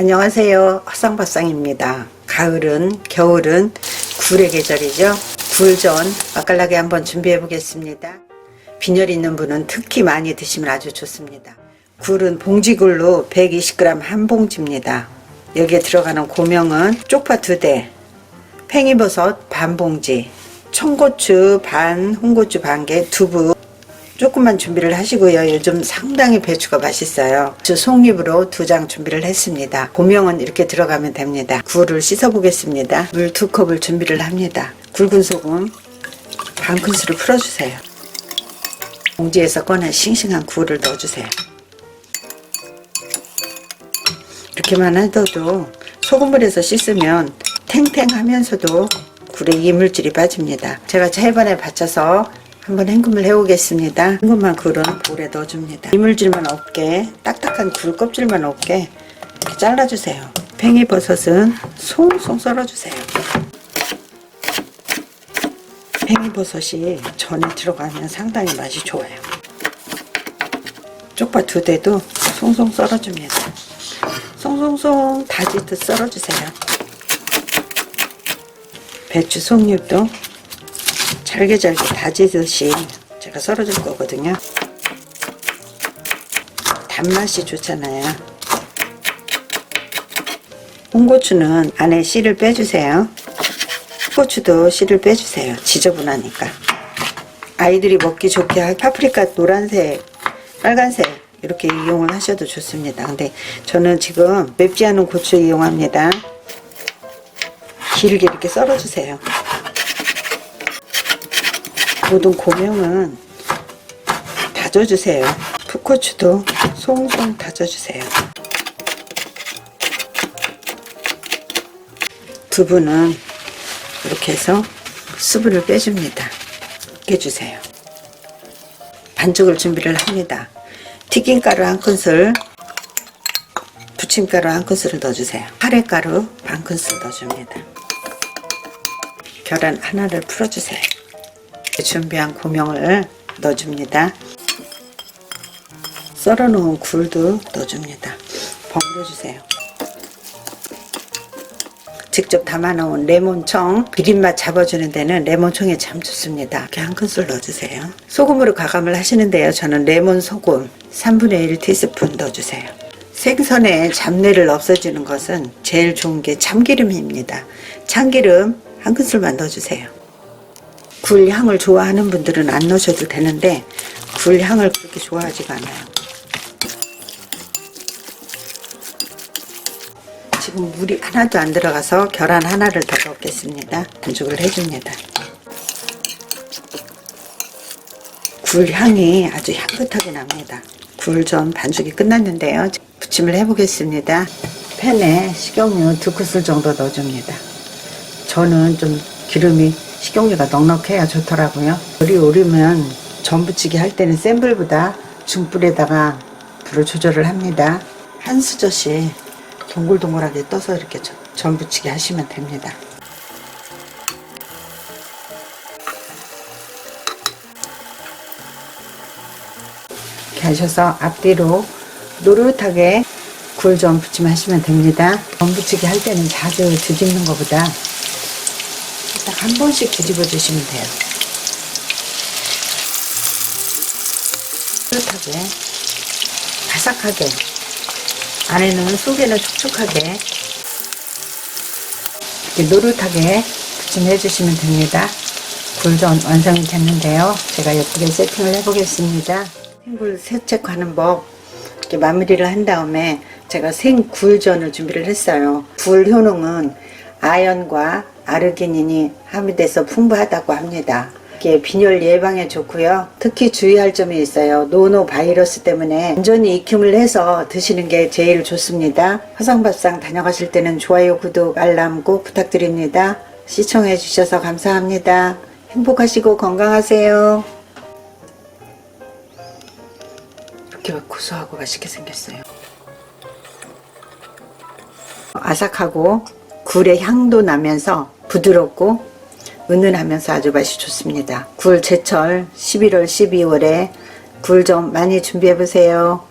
안녕하세요. 화상밥상입니다. 가을은, 겨울은 굴의 계절이죠. 굴전 맛깔나게 한번 준비해 보겠습니다. 빈혈 있는 분은 특히 많이 드시면 아주 좋습니다. 굴은 봉지굴로 120g 한 봉지입니다. 여기에 들어가는 고명은 쪽파 두 대, 팽이버섯 반 봉지, 청고추 반, 홍고추 반 개, 두부 조금만 준비를 하시고요. 요즘 상당히 배추가 맛있어요. 저 송잎으로 두 장 준비를 했습니다. 고명은 이렇게 들어가면 됩니다. 굴을 씻어 보겠습니다. 물 두 컵을 준비를 합니다. 굵은 소금 반 큰술을 풀어주세요. 봉지에서 꺼낸 싱싱한 굴을 넣어주세요. 이렇게만 해도 소금물에서 씻으면 탱탱하면서도 굴에 이물질이 빠집니다. 제가 차이반에 받쳐서 한번 헹굼을 해오겠습니다. 헹굼한 굴은 볼에 넣어줍니다. 이물질만 없게 딱딱한 굴 껍질만 없게 이렇게 잘라주세요. 팽이버섯은 송송 썰어주세요. 팽이버섯이 전에 들어가면 상당히 맛이 좋아요. 쪽파 두 대도 송송 썰어줍니다. 송송송 다지듯 썰어주세요. 배추 속잎도 잘게 잘게 다지듯이 제가 썰어줄 거거든요. 단맛이 좋잖아요. 홍고추는 안에 씨를 빼주세요. 고추도 씨를 빼주세요. 지저분하니까. 아이들이 먹기 좋게 할 파프리카 노란색, 빨간색 이렇게 이용을 하셔도 좋습니다. 근데 저는 지금 맵지 않은 고추 이용합니다. 길게 이렇게 썰어주세요. 모든 고명은 다져주세요. 풋고추도 송송 다져주세요. 두부는 이렇게 해서 수분을 빼줍니다. 빼주세요. 반죽을 준비를 합니다. 튀김가루 한 큰술, 부침가루 한 큰술을 넣어주세요. 카레가루 반 큰술 넣어줍니다. 계란 하나를 풀어주세요. 준비한 고명을 넣어줍니다. 썰어놓은 굴도 넣어줍니다. 버무려주세요. 직접 담아놓은 레몬청 비린맛 잡아주는 데는 레몬청이 참 좋습니다. 이렇게 한 큰술 넣어주세요. 소금으로 가감을 하시는데요. 저는 레몬 소금 3분의 1 티스푼 넣어주세요. 생선의 잡내를 없애주는 것은 제일 좋은 게 참기름입니다. 참기름 한 큰술만 넣어주세요. 굴 향을 좋아하는 분들은 안 넣으셔도 되는데 굴 향을 그렇게 좋아하지가 않아요. 지금 물이 하나도 안 들어가서 계란 하나를 더 넣겠습니다. 반죽을 해줍니다. 굴 향이 아주 향긋하게 납니다. 굴 전 반죽이 끝났는데요. 부침을 해보겠습니다. 팬에 식용유 두 큰술 정도 넣어줍니다. 저는 좀 기름이 식용유가 넉넉해야 좋더라고요. 물이 오르면 전 부치기 할 때는 센 불보다 중불에다가 불을 조절을 합니다. 한 수저씩 동글동글하게 떠서 이렇게 전- 전 부치기 하시면 됩니다. 이렇게 하셔서 앞뒤로 노릇하게 굴 좀 부침하시면 됩니다. 전 부치기 할 때는 자주 뒤집는 것보다 딱 한 번씩 뒤집어 주시면 돼요. 노릇하게 바삭하게 안에는 속에는 촉촉하게 이렇게 노릇하게 부침해 주시면 됩니다. 굴전 완성이 됐는데요. 제가 예쁘게 세팅을 해보겠습니다. 생굴 세척하는 법 이렇게 마무리를 한 다음에 제가 생굴전을 준비를 했어요. 굴 효능은 아연과 아르기닌이 함유돼서 풍부하다고 합니다. 이게 빈혈 예방에 좋고요. 특히 주의할 점이 있어요. 노노 바이러스 때문에 완전히 익힘을 해서 드시는 게 제일 좋습니다. 화상밥상 다녀가실 때는 좋아요, 구독, 알람 꼭 부탁드립니다. 시청해 주셔서 감사합니다. 행복하시고 건강하세요. 이렇게 고소하고 맛있게 생겼어요. 아삭하고 굴의 향도 나면서 부드럽고 은은하면서 아주 맛이 좋습니다. 굴 제철 11월 12월에 굴 좀 많이 준비해 보세요.